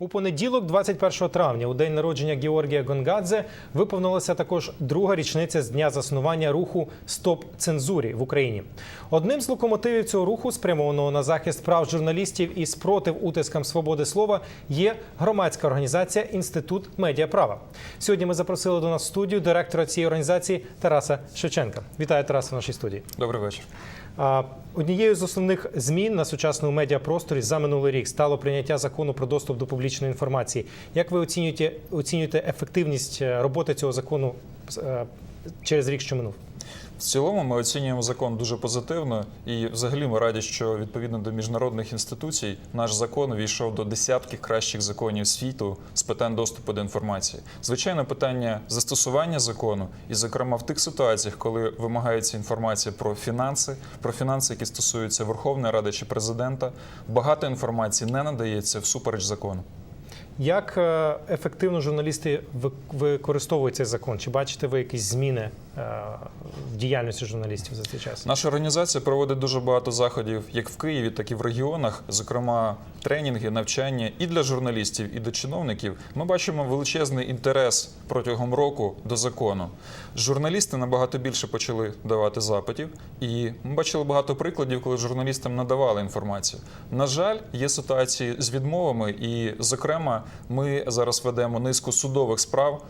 У понеділок, 21 травня, у день народження Георгія Гонгадзе, виповнилася також друга річниця з дня заснування руху Стоп цензурі в Україні. Одним з локомотивів цього руху, спрямованого на захист прав журналістів і спротив утискам свободи слова, є громадська організація Інститут медіаправа. Сьогодні ми запросили до нас в студію директора цієї організації Тараса Шевченка. Вітаю Тараса в нашій студії. Добрий вечір. Однією з основних змін на сучасному медіапросторі за минулий рік стало прийняття закону про доступ до публічної інформації. Як ви оцінюєте, оцінюєте ефективність е, роботи цього закону е, через рік, що минув? В цілому ми оцінюємо закон дуже позитивно, і взагалі ми раді, що відповідно до міжнародних інституцій наш закон увійшов до десятки кращих законів світу з питань доступу до інформації. Звичайно, питання застосування закону, і, зокрема, в тих ситуаціях, коли вимагається інформація про фінанси, про фінанси, які стосуються Верховної Ради чи президента, багато інформації не надається всупереч закону. Як е, ефективно журналісти ви- використовують цей закон? Чи бачите ви якісь зміни в діяльності журналістів за цей час? Наша організація проводить дуже багато заходів як в Києві, так і в регіонах, зокрема тренінги, навчання і для журналістів, і до чиновників. Ми бачимо величезний інтерес протягом року до закону. Журналісти набагато більше почали давати запитів, і ми бачили багато прикладів, коли журналістам надавали інформацію. На жаль, є ситуації з відмовами, і, зокрема, ми зараз ведемо низку судових справ.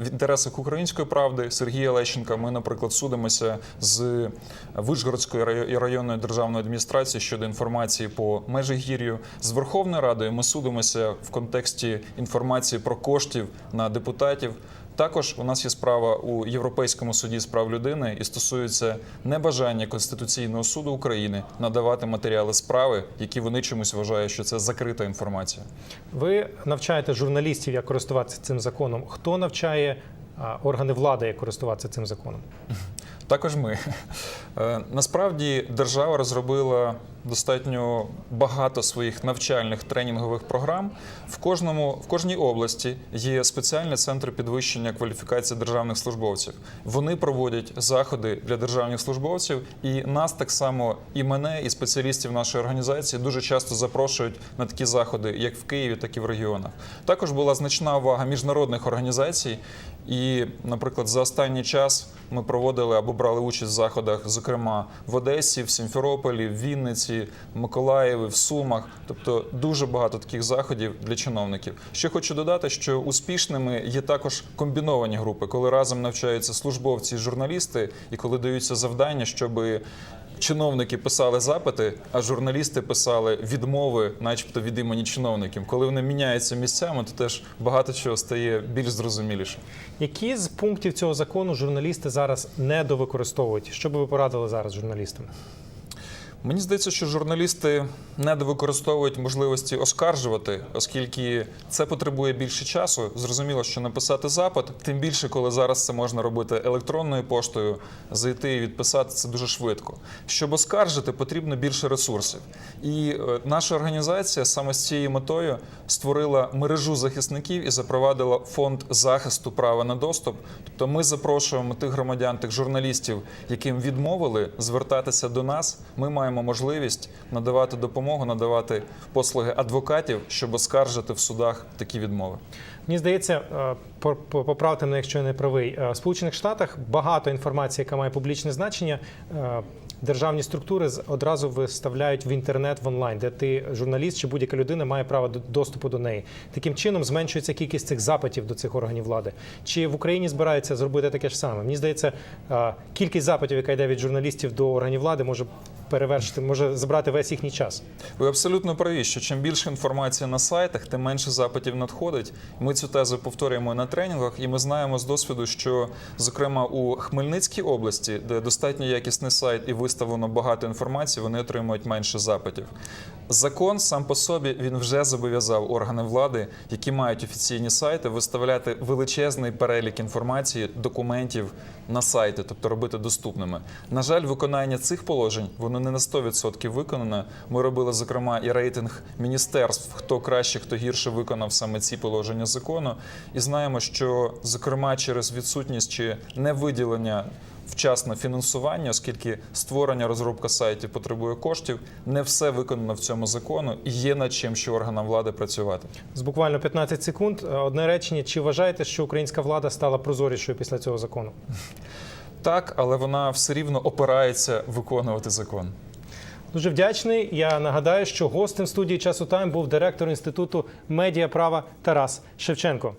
В інтересах української правди Сергія Лещенка ми, наприклад, судимося з Вишгородською районної державної адміністрації щодо інформації по Межигір'ю. З Верховною Радою ми судимося в контексті інформації про коштів на депутатів. Також у нас є справа у Європейському суді з прав людини і стосується небажання Конституційного суду України надавати матеріали справи, які вони чомусь вважають, що це закрита інформація. Ви навчаєте журналістів, як користуватися цим законом. Хто навчає органи влади, як користуватися цим законом? Також ми. Е, Насправді держава розробила достатньо багато своїх навчальних тренінгових програм. В кожному в кожній області є спеціальні центри підвищення кваліфікації державних службовців. Вони проводять заходи для державних службовців, і нас так само, і мене, і спеціалістів нашої організації дуже часто запрошують на такі заходи, як в Києві, так і в регіонах. Також була значна увага міжнародних організацій. І, наприклад, за останній час ми проводили або брали участь в заходах, зокрема в Одесі, в Сімферополі, в Вінниці, в Миколаєві, в Сумах. Тобто дуже багато таких заходів для чиновників. Ще хочу додати, що успішними є також комбіновані групи, коли разом навчаються службовці, і журналісти, і коли даються завдання, щоби Чиновники писали запити, а журналісти писали відмови, начебто від імені чиновників. Коли вони міняються місцями, то теж багато чого стає більш зрозуміліше. Які з пунктів цього закону журналісти зараз недовикористовують? Що би ви порадили зараз журналістам? Мені здається, що журналісти недовикористовують можливості оскаржувати, оскільки це потребує більше часу. Зрозуміло, що написати запит, тим більше, коли зараз це можна робити електронною поштою, зайти і відписати це дуже швидко. Щоб оскаржити, потрібно більше ресурсів. І е, наша організація саме з цією метою створила мережу захисників і запровадила фонд захисту права на доступ. Тобто ми запрошуємо тих громадян, тих журналістів, яким відмовили звертатися до нас. Ми маємо можливість надавати допомогу, надавати послуги адвокатів, щоб оскаржити в судах такі відмови. Мені здається, е, по- по- поправте мене, якщо я не правий. е, В Сполучених Штатах багато інформації, яка має публічне значення. Державні структури одразу виставляють в інтернет в онлайн, де ти журналіст чи будь-яка людина має право до- доступу до неї. Таким чином зменшується кількість цих запитів до цих органів влади. Чи в Україні збирається зробити таке ж саме? Мені здається, кількість запитів, яка йде від журналістів до органів влади, може перевершити, може забрати весь їхній час. Ви абсолютно праві, що чим більше інформації на сайтах, тим менше запитів надходить. Ми цю тезу повторюємо на тренінгах, і ми знаємо з досвіду, що зокрема у Хмельницькій області, де достатньо якісний сайт і виставлено багато інформації, вони отримують менше запитів. Закон сам по собі він вже зобов'язав органи влади, які мають офіційні сайти, виставляти величезний перелік інформації, документів на сайти, тобто робити доступними. На жаль, виконання цих положень воно не на 100% виконано. Ми робили зокрема і рейтинг міністерств, хто краще, хто гірше виконав саме ці положення закону, і знаємо, що зокрема через відсутність чи невиділення вчасне фінансування, оскільки створення розробка сайтів потребує коштів. Не все виконано в цьому закону і є над чим ще органам влади працювати. З буквально 15 секунд. Е, Одне речення. Чи вважаєте, що українська влада стала прозорішою після цього закону? Так, але вона все рівно опирається виконувати закон. Дуже вдячний. Я нагадаю, що гостем студії часу тайм був директор інституту медіаправа Тарас Шевченко.